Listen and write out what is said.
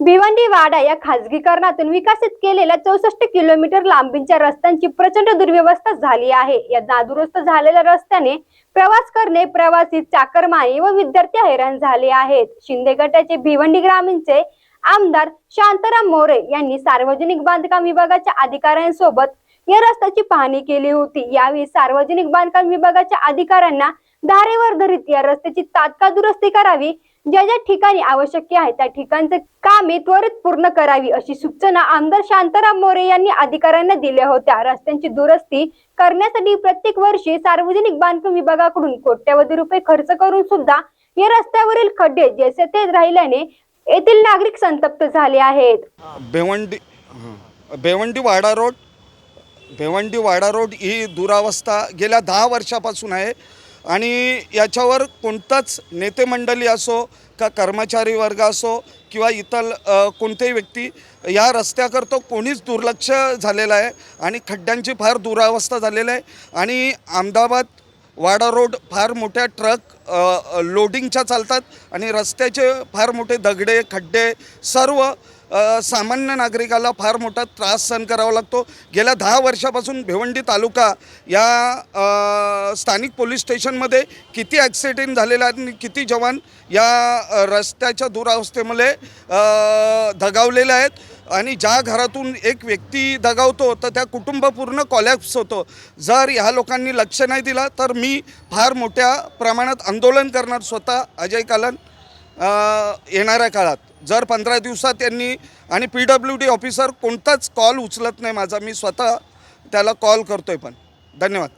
भिवंडी वाडा या खासगीकरणातून विकसित केलेल्या चौसष्ट किलोमीटर लांबीच्या रस्त्यांची प्रचंड दुर्व्यवस्था झाली आहे. या नादुरुस्त झालेल्या रस्त्याने प्रवास करणे प्रवासी चाकरमानी व विद्यार्थी हैराण झाले आहेत. शिंदे गटाचे भिवंडी ग्रामीणचे आमदार शांताराम मोरे यांनी सार्वजनिक बांधकाम विभागाच्या अधिकाऱ्यांसोबत या रस्त्याची पाहणी केली होती. यावेळी सार्वजनिक बांधकाम विभागाच्या अधिकाऱ्यांना धारेवर धरीत या रस्त्याची तात्काळ दुरुस्ती करावी ज्या ज्या ठिकाणी आवश्यक आहे त्या ठिकाणचे कामे त्वरित पूर्ण करावी अशी सूचना आमदार शांताराम मोरे यांनी अधिकाऱ्यांना दिल्या होत्या रस्त्यांची दुरुस्ती करण्यासाठी प्रत्येक वर्षी सार्वजनिक बांधकाम विभागाकडून कोट्यवधी रुपये खर्च करून सुद्धा या रस्त्यावरील खड्डे जसे ते राहिल्याने येथील नागरिक संतप्त झाले आहेत भिवंडी हां. वाडा रोड भेवंडी वाडा रोड ही दुरावस्था गेल्या दहा वर्षापासून आहे आणि याच्यावर कोणताच नेते मंडळी असो का कर्मचारी वर्ग असो किंवा इतर कोणतेही व्यक्ती या रस्त्याकरता कोणीच दुर्लक्ष झालेलं आहे आणि खड्ड्यांची फार दुरावस्था झालेली आहे. आणि अहमदाबाद वाडा रोड फार मोठ्या ट्रक लोडिंगच्या चालतात आणि रस्त्याचे फार मोठे दगडे खड्डे सर्व सामान्य नागरिकाला फार मोठा त्रास सहन करावा लागतो. गेल्या दहा वर्षापासून भिवंडी तालुका या स्थानिक पोलीस स्टेशनमध्ये किती ॲक्सिडेंट झालेले आहेत आणि किती जवान या रस्त्याच्या दुरावस्थेमुळे दगावलेले आहेत. आणि ज्या घरातून एक व्यक्ती दगावतो तर त्या कुटुंब पूर्ण कॉलॅप्स होतो. जर ह्या लोकांनी लक्ष नाही दिला तर मी फार मोठ्या प्रमाणात आंदोलन करणार. स्वतः अजय कालन येणाऱ्या काळात. जर पंधरा दिवसात त्यांनी आणि पी डब्ल्यू डी ऑफिसर कोणताच कॉल उचलत नाही माझा मी स्वतः त्याला कॉल करतोय पण. धन्यवाद.